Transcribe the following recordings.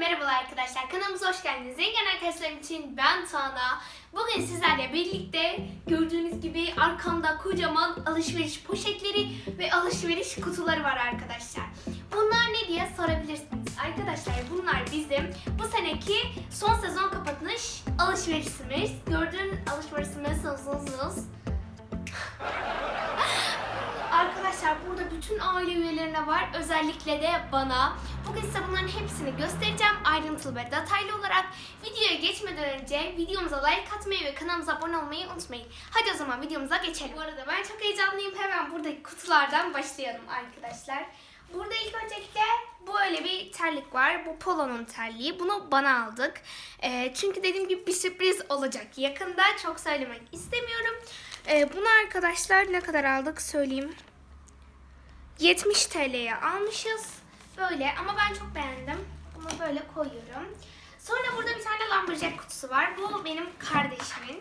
merhabalar arkadaşlar. Kanalımıza hoş geldiniz. Zengin arkadaşlarım için ben Tuana. Bugün sizlerle birlikte gördüğünüz gibi arkamda kocaman alışveriş poşetleri ve alışveriş kutuları var arkadaşlar. Bunlar ne diye sorabilirsiniz. Arkadaşlar bunlar bizim bu seneki son sezon kapatmış alışverişimiz. Gördüğünüz alışverişimiz sonsuzuz. Arkadaşlar burada bütün aile üyelerine var. Özellikle de bana. Bugün size bunların hepsini göstereceğim. Ayrıntılı ve detaylı olarak. Videoya geçmeden önce videomuza like atmayı ve kanalımıza abone olmayı unutmayın. Hadi o zaman videomuza geçelim. Bu arada ben çok heyecanlıyım. Hemen buradaki kutulardan başlayalım arkadaşlar. Burada ilk öncelikle böyle bir terlik var. Bu Polo'nun terliği. Bunu bana aldık. Ee, çünkü dediğim gibi bir sürpriz olacak. Yakında çok söylemek istemiyorum. Ee, bunu arkadaşlar ne kadar aldık söyleyeyim. 70 TL'ye almışız. Böyle ama ben çok beğendim. Bunu böyle koyuyorum. Sonra burada bir tane Lumberjack kutusu var. Bu benim kardeşimin.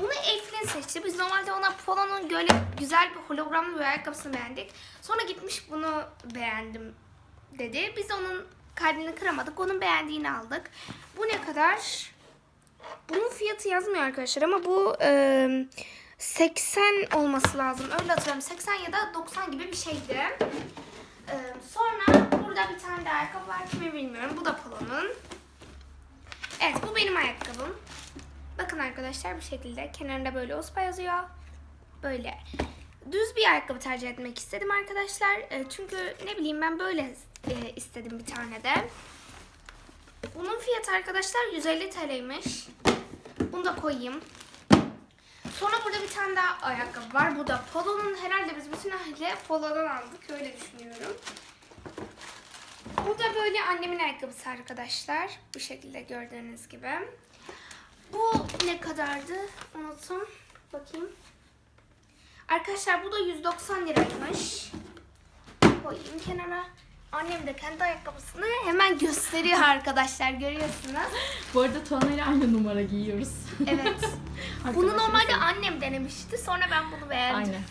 Bunu Eflin seçti. Biz normalde ona Polo'nun böyle güzel bir hologramlı bir ayakkabısını beğendik. Sonra gitmiş bunu beğendim dedi. Biz onun kalbini kıramadık. Onun beğendiğini aldık. Bu ne kadar? Bunun fiyatı yazmıyor arkadaşlar ama bu e, 80 olması lazım. Öyle hatırlıyorum. 80 ya da 90 gibi bir şeydi. E, sonra burada bir tane de ayakkabı var. Kimi bilmiyorum. Bu da Polo'nun. Evet bu benim ayakkabım. Bakın arkadaşlar bu şekilde. Kenarında böyle OSPA yazıyor. Böyle. Düz bir ayakkabı tercih etmek istedim arkadaşlar. E, çünkü ne bileyim ben böyle e, istedim bir tane de. Bunun fiyatı arkadaşlar 150 TL'ymiş. Bunu da koyayım. Sonra burada bir tane daha ayakkabı var. Bu da Polo'nun herhalde biz bütün aile Polo'dan aldık. Öyle düşünüyorum. Bu da böyle annemin ayakkabısı arkadaşlar. Bu şekilde gördüğünüz gibi. Bu ne kadardı? Unuttum. Bakayım. Arkadaşlar bu da 190 liraymış. Koyayım kenara. Annem de kendi ayakkabısını hemen gösteriyor arkadaşlar. Görüyorsunuz. Bu arada Tuana ile aynı numara giyiyoruz. Evet. Bunu normalde annem denemişti. Sonra ben bunu beğendim. Aynen.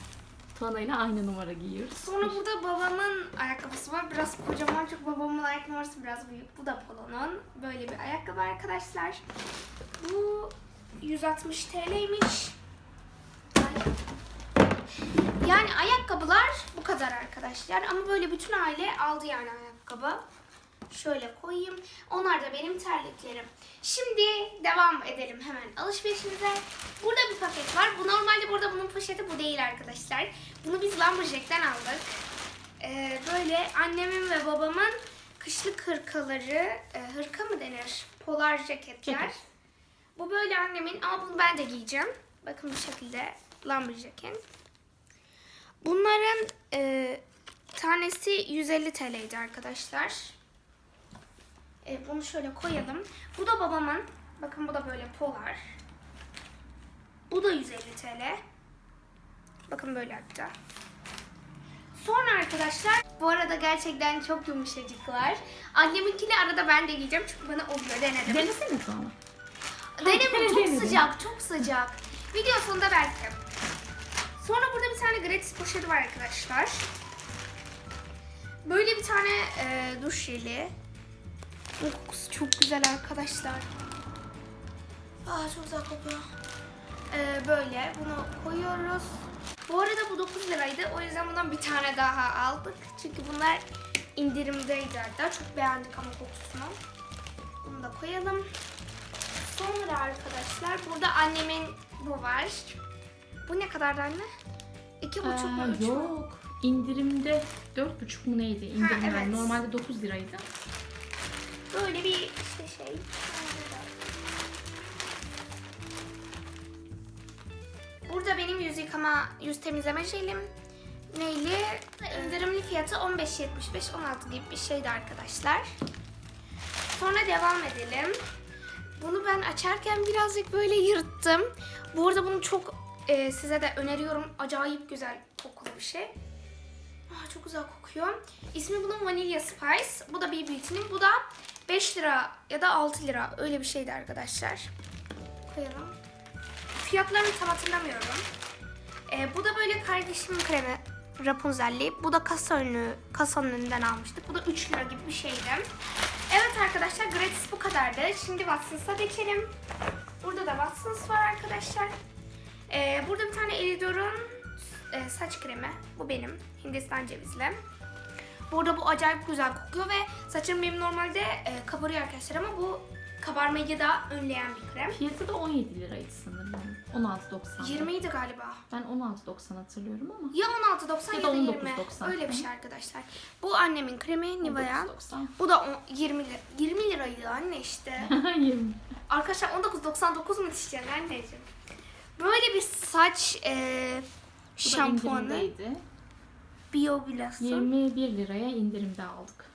Tuana ile aynı numara giyiyoruz. Sonra burada babamın ayakkabısı var. Biraz kocaman çünkü babamın ayak numarası biraz büyük. Bu da Polo'nun. Böyle bir ayakkabı arkadaşlar. Bu 160 TL'ymiş. Yani ayakkabılar bu kadar arkadaşlar. Ama böyle bütün aile aldı yani ayakkabı. Şöyle koyayım. Onlar da benim terliklerim. Şimdi devam edelim hemen alışverişimize. Burada bir paket var. Bu normalde burada bunun poşeti bu değil arkadaşlar. Bunu biz Lumberjack'ten aldık. Ee, böyle annemin ve babamın kışlık hırkaları, e, hırka mı denir? Polar ceketler. Ceket. Bu böyle annemin ama bunu ben de giyeceğim. Bakın bu şekilde Lumberjack'in. Bunların e, tanesi 150 TL'ydi arkadaşlar. E, bunu şöyle koyalım. Bu da babamın. Bakın bu da böyle polar. Bu da 150 TL. Bakın böyle hatta. Sonra arkadaşlar bu arada gerçekten çok yumuşacıklar. Anneminkini arada ben de giyeceğim çünkü bana oluyor denedim. Denesene. Deneme Hadi çok denedim. sıcak, çok sıcak. Video sonunda belki. Tane gratis poşeti var arkadaşlar. Böyle bir tane e, duş jeli. Bunun kokusu çok güzel arkadaşlar. Aa çok güzel kokuyor. E, böyle bunu koyuyoruz. Bu arada bu 9 liraydı. O yüzden bundan bir tane daha aldık. Çünkü bunlar indirimdeydi hatta. Çok beğendik ama kokusunu. Bunu da koyalım. Sonra arkadaşlar burada annemin bu var. Bu ne kadardı anne? İki buçuk mu Aa, üç mü? yok. İndirimde 4,5 mu neydi? İndirim evet. yani. Normalde 9 liraydı. Böyle bir işte şey. Burada benim yüz yıkama, yüz temizleme jelim. Neyli? İndirimli fiyatı 15.75 16 gibi bir şeydi arkadaşlar. Sonra devam edelim. Bunu ben açarken birazcık böyle yırttım. Bu arada bunu çok e, size de öneriyorum. Acayip güzel kokulu bir şey. Aa, çok güzel kokuyor. İsmi bunun Vanilla Spice. Bu da bir Beauty'nin. Bu da 5 lira ya da 6 lira. Öyle bir şeydi arkadaşlar. Koyalım. Fiyatlarını tam hatırlamıyorum. Ee, bu da böyle kardeşimin kremi. Rapunzel'li. Bu da kasa önü, kasanın önünden almıştık. Bu da 3 lira gibi bir şeydi. Evet arkadaşlar gratis bu kadardı. Şimdi Watsons'a geçelim. Burada da Watsons var arkadaşlar. Ee, burada bir tane Elidor'un e, saç kremi. Bu benim. Hindistan cevizli. Burada bu acayip güzel kokuyor ve saçım benim normalde e, kabarıyor arkadaşlar ama bu kabarmayı da önleyen bir krem. Fiyatı da 17 liraydı sanırım. 16.90. 20 idi galiba. Ben 16.90 hatırlıyorum ama. Ya 16.90 ya Ya da da 20. 19.90. Öyle bir şey arkadaşlar. Bu annemin kremi Nivea. 19.90. Bu da on- 20 lira. 20 liraydı anne işte. 20. Arkadaşlar 19.99 mu diyeceksin anneciğim? Böyle bir saç e, şampuanı. indirimdeydi. Bio Blossom. 21 liraya indirimde aldık.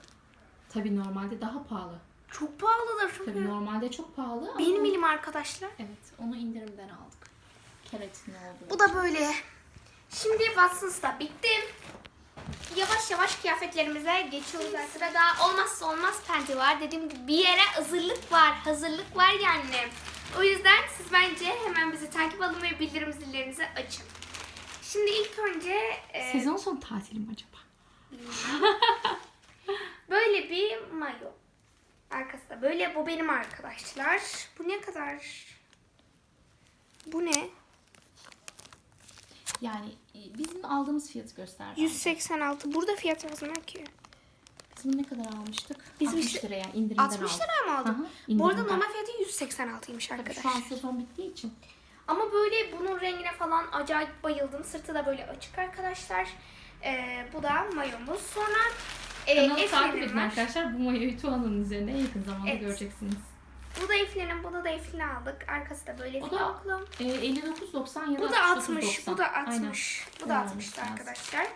Tabii normalde daha pahalı. Çok pahalıdır Tabii çünkü. normalde çok pahalı ama... Benim elim arkadaşlar. Evet, onu indirimden aldık. Keratin oldu. Bu da böyle. Şimdi Watsons'ta bitti. Yavaş yavaş kıyafetlerimize geçiyoruz sırada. Olmazsa olmaz penti var. Dediğim gibi bir yere hazırlık var. Hazırlık var yani. O yüzden siz bence hemen bizi takip alın ve bildirim zillerinizi açın. Şimdi ilk önce e, Sezon sonu tatili mi acaba? böyle bir mayo. Arkası da böyle. Bu benim arkadaşlar. Bu ne kadar? Bu ne? Yani e, bizim aldığımız fiyatı göster. bence. 186. Burada fiyat yazmıyor ki. Bunu ne kadar almıştık? Biz 60 işte- liraya indirimden 60 aldık. liraya mı hı, Bu arada normal fiyatı 186'ymış Tabii arkadaşlar. şu an sezon bittiği için. Ama böyle bunun rengine falan acayip bayıldım. Sırtı da böyle açık arkadaşlar. Ee, bu da mayomuz. Sonra e, Kanalı takip edin var. arkadaşlar. Bu mayoyu Tuana'nın üzerine yakın zamanda Evet. göreceksiniz. Bu da Eflin'in, bunu da Eflin'e aldık. Arkası da böyle O da fiyaklı. e, 59.90 ya da Bu da 60, 69.90. bu da Aynen. 60. Bu da Öyle 60'tı olması lazım. arkadaşlar.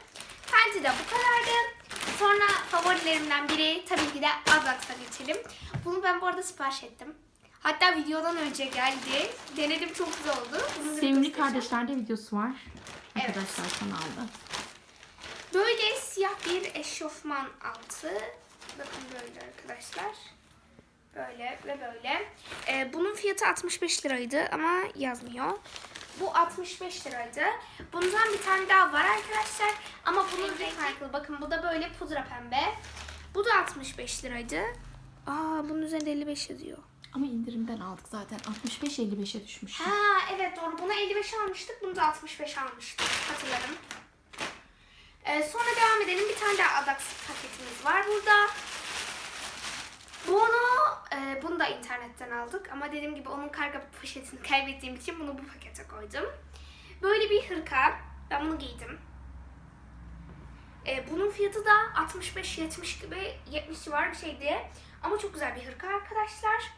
Fenty de bu kadardı. Sonra favorilerimden biri tabii ki de Advax'a geçelim. Bunu ben bu arada sipariş ettim. Hatta videodan önce geldi. Denedim çok güzel oldu. Bunu Sevimli kardeşlerde videosu var. Evet. Arkadaşlar kanalda. Böyle siyah bir eşofman altı. Bakın böyle arkadaşlar. Böyle ve böyle. Ee, bunun fiyatı 65 liraydı ama yazmıyor. Bu 65 liraydı. Bundan bir tane daha var arkadaşlar. Ama bunun rengi farklı. Bakın bu da böyle pudra pembe. Bu da 65 liraydı. Aa bunun üzerinde 55 yazıyor. Ama indirimden aldık zaten. 65-55'e düşmüş. Ha evet doğru. Bunu 55 almıştık. Bunu da 65 almıştık. Hatırladım. Ee, sonra devam edelim. Bir tane daha Adax paketimiz var burada. Bunu, da internetten aldık. Ama dediğim gibi onun kargo poşetini kaybettiğim için bunu bu pakete koydum. Böyle bir hırka. Ben bunu giydim. Ee, bunun fiyatı da 65-70 gibi 70 civarı bir şeydi. Ama çok güzel bir hırka arkadaşlar.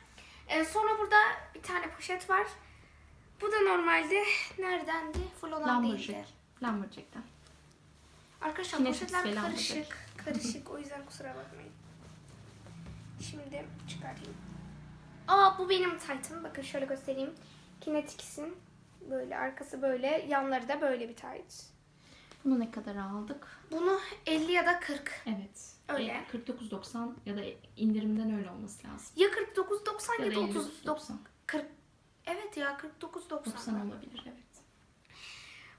Ee, sonra burada bir tane poşet var. Bu da normalde neredendi? Full olan değildi. Lumberjack'ten. Arkadaşlar Kinetics poşetler karışık. Karışık o yüzden kusura bakmayın. Şimdi çıkarayım. Aa bu benim taytım. Bakın şöyle göstereyim. Kinetics'in böyle arkası böyle yanları da böyle bir tayt. Bunu ne kadar aldık? Bunu 50 ya da 40. Evet. Öyle. E, 49.90 ya da indirimden öyle olması lazım. Ya 49.90 Ya da da 30 59.90. 40 Evet ya 49.90. 90 olabilir evet.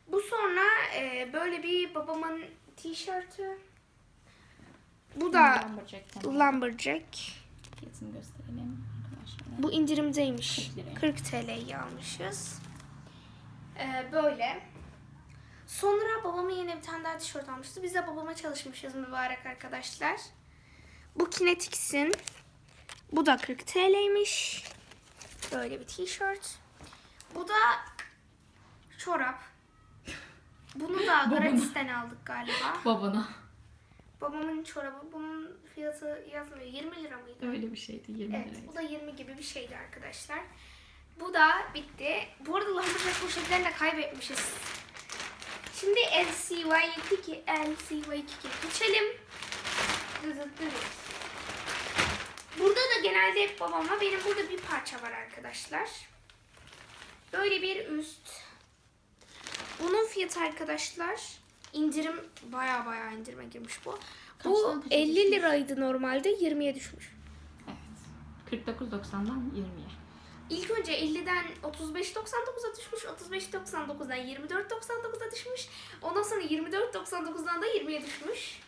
Bu sonra e, böyle bir babamın tişörtü. Bu da Lumberjack'ten aldık. Lumberjack. Fiyatını gösterelim. Bu indirimdeymiş. 40 liraya. 40 TL'yi almışız. Ee, böyle. Sonra babama yine bir tane daha tişört almıştı. Biz de babama çalışmışız mübarek arkadaşlar. Bu Kinetics'in. Bu da 40 TL'ymiş. Böyle bir tişört. Bu da çorap. Bunu da gratisten aldık galiba. Babana. Babamın çorabı. Bunun fiyatı yazmıyor. 20 lira mıydı? Öyle bir şeydi 20 Evet, liraydı. bu da 20 gibi bir şeydi arkadaşlar. Bu da bitti. Bu arada Lumberjack poşetlerini de kaybetmişiz. Şimdi LCY2 LCY2 geçelim. Burada da genelde hep babama benim burada bir parça var arkadaşlar. Böyle bir üst. Bunun fiyatı arkadaşlar indirim baya baya indirime girmiş bu. Kaçtan Bu kaça 50 düşmüş? liraydı normalde 20'ye düşmüş. Evet. 49.90'dan 20'ye. İlk önce 50'den 35.99'a düşmüş. 35.99'dan 24.99'a düşmüş. Ondan sonra 24.99'dan da 20'ye düşmüş.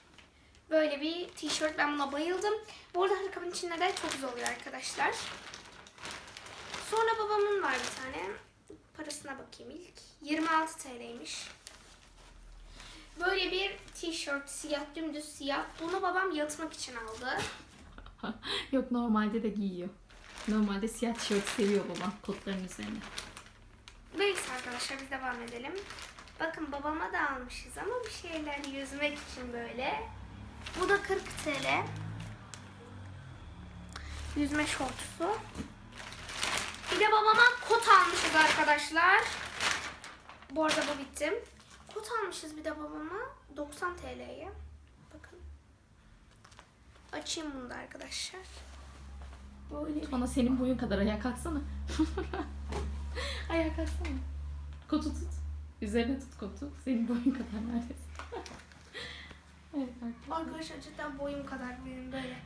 Böyle bir tişört. Ben buna bayıldım. Bu arada hırkamın içinde de çok güzel oluyor arkadaşlar. Sonra babamın var bir tane. Parasına bakayım ilk. 26 TL'ymiş. Böyle bir tişört, siyah, dümdüz siyah. Bunu babam yatmak için aldı. Yok normalde de giyiyor. Normalde siyah tişört seviyor babam kotların üzerine. Neyse arkadaşlar biz devam edelim. Bakın babama da almışız ama bir şeyler yüzmek için böyle. Bu da 40 TL. Yüzme şortusu. Bir de babama kot almışız arkadaşlar. Bu arada bu bittim. Kot almışız bir de babama 90 TL'ye. Bakın. Açayım bunu da arkadaşlar. Böyle Tuana senin boyun kadar ayağa kalksana. ayağa kalksana. Kotu tut. Üzerine tut kotu. Senin boyun kadar neredeyse. evet arkadaşlar. Arkadaşlar cidden boyum kadar benim böyle.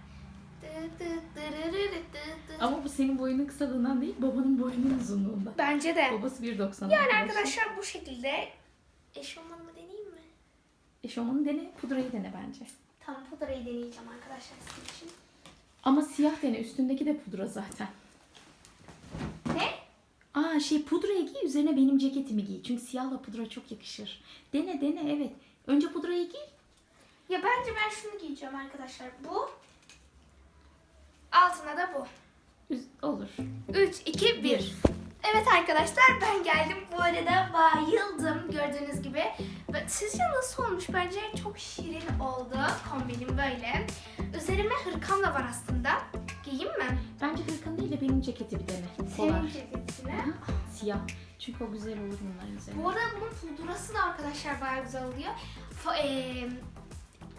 Ama bu senin boyunun kısalığından değil, babanın boyunun uzunluğunda. Bence de. Babası 1.90. Yani arkadaşlar bu şekilde eşofmanımı deneyeyim mi? Eşofmanı dene, pudrayı dene bence. Tamam pudrayı deneyeceğim arkadaşlar sizin için. Ama siyah dene, üstündeki de pudra zaten. Ne? Aa şey pudrayı giy, üzerine benim ceketimi giy. Çünkü siyahla pudra çok yakışır. Dene dene evet. Önce pudrayı giy. Ya bence ben şunu giyeceğim arkadaşlar. Bu. Altına da bu. Üz- olur. 3, 2, 1. Evet arkadaşlar ben geldim. Bu arada bayıldım gördüğünüz gibi. Sizce nasıl olmuş? Bence çok şirin oldu kombinim böyle. Üzerime hırkam da var aslında. Giyeyim mi? Bence hırkan değil de benim ceketi bir dene. Polar. Senin ceketine. Siyah. Çünkü o güzel olur bunların üzerine. Bu arada bunun pudrası da arkadaşlar bayağı güzel oluyor. Eee,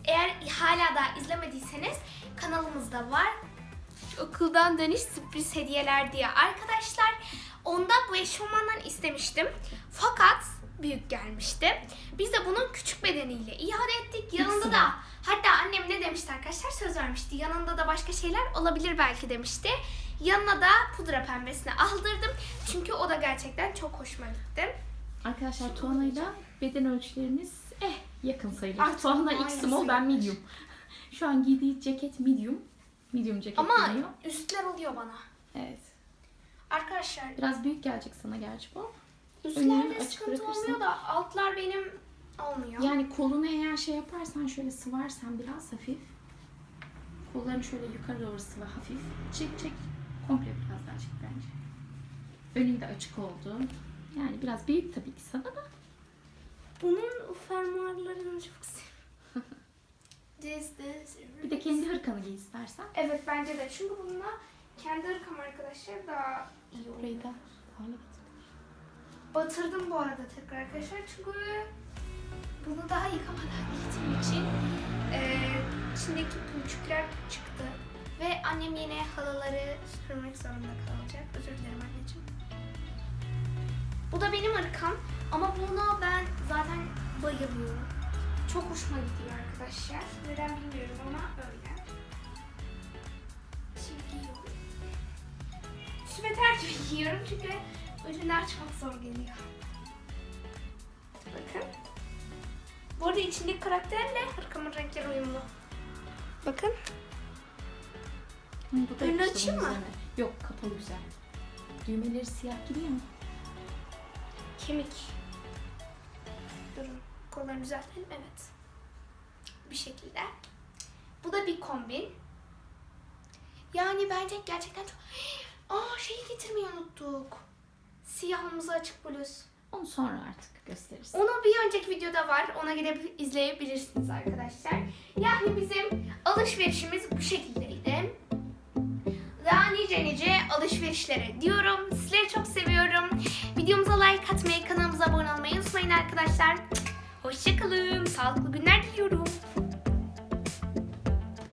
eğer hala da izlemediyseniz kanalımızda var. Okuldan dönüş sürpriz hediyeler diye arkadaşlar. Onda bu eşofmandan istemiştim. Fakat büyük gelmişti. Biz de bunun küçük bedeniyle iade ettik. Yanında da hatta annem ne demişti arkadaşlar söz vermişti. Yanında da başka şeyler olabilir belki demişti. Yanına da pudra pembesini aldırdım. Çünkü o da gerçekten çok hoşuma gitti. Arkadaşlar Tuana'yla beden ölçülerimiz eh yakın sayılır. Artık Tuana X small ben medium. Şu an giydiği ceket medium. Medium ceket Ama deniyor. üstler oluyor bana. Evet. Arkadaşlar Biraz büyük gelecek sana gerçi bu. üstlerde sıkıntı olmuyor da altlar benim olmuyor. Yani kolunu eğer şey yaparsan şöyle sıvarsan biraz hafif. Kollarını şöyle yukarı doğru sıva hafif. Çek çek. Komple biraz daha çek bence. Önün de açık oldu. Yani biraz büyük tabii ki sana da. Bunun fermuarlarını çok seviyorum. This, this, Bir de kendi hırkanı giy istersen. Evet bence de. Çünkü bununla kendi ırkam arkadaşlar daha iyi. Burayı da hale. Batırdım bu arada tekrar arkadaşlar. Çünkü bunu daha yıkamadan giydiğim için eee içindeki pülçükler çıktı. Ve annem yine halıları süpürmek zorunda kalacak. Özür dilerim anneciğim. Bu da benim ırkam. Ama buna ben zaten bayılıyorum. Çok hoşuma gidiyor arkadaşlar. Neden bilmiyorum ama öyle. Süveter gibi giyiyorum çünkü ucunu açmak zor geliyor. Bakın. Bu arada içindeki karakterle hırkamın renkleri uyumlu. Bakın. Hı, bu da Önünü yakıştı açayım bunun mı? üzerine. Yok kapalı güzel. Düğmeleri siyah gidiyor mu? Kemik. Durun. Kollarını düzeltelim. Evet. Bir şekilde. Bu da bir kombin. Yani bence gerçekten çok... Aa şeyi getirmeyi unuttuk. Siyah omuzlu açık bluz. Onu sonra artık gösteririz. Onu bir önceki videoda var. Ona gidip izleyebilirsiniz arkadaşlar. Yani bizim alışverişimiz bu şekildeydi. Daha nice nice alışverişlere diyorum. Sizleri çok seviyorum. Videomuza like atmayı, kanalımıza abone olmayı unutmayın arkadaşlar. Hoşçakalın. Sağlıklı günler diliyorum.